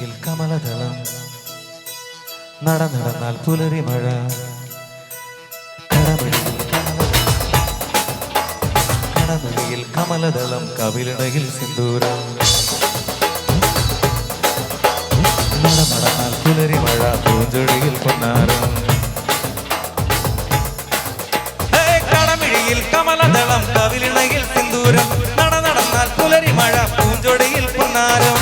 കയ്യിൽ കമലതളം. നട നടന്നാൽ പുലരി മഴ. കടമഴിയിൽ കമലതളം. കവിളിടയിൽ സിന്ദൂരം. നട നടന്നാൽ പുലരി മഴ പൂഞ്ചൊടിയിൽ പൊന്നാരം. കടമിഴിയിൽ കമലതളം കവിളിണയിൽ സിന്ദൂരം. നട നടന്നാൽ പുലരി മഴ പൂഞ്ചൊടിയിൽ പൊന്നാരം.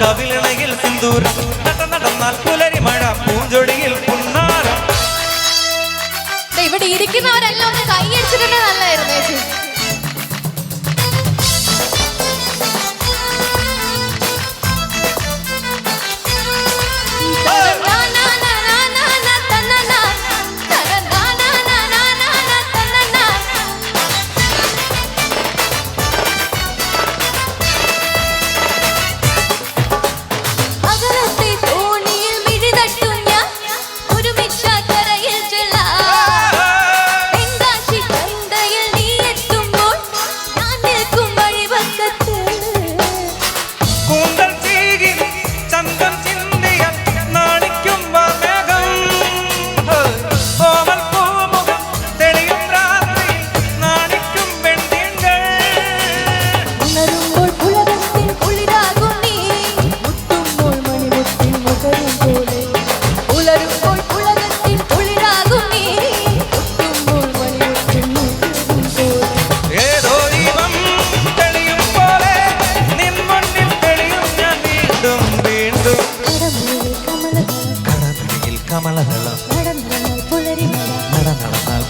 കവിളിണയിൽ സിന്ദൂരം നട നടന്നാൽ പുലരി മഴ പൂഞ്ചൊടിയിൽ ഇവിടെ ഇരിക്കുന്നവരെല്ലാം ഒന്ന് കൈയടിച്ചിട്ടുണ്ടെങ്കിൽ നല്ലതായിരുന്നു ചേച്ചി.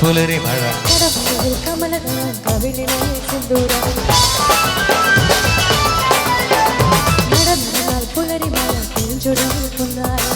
புலரி மழை கமல கவிழிலே சிந்தூரம் நடந்தால் புலரி மழை பெருஞ்சுடல் புன்னார்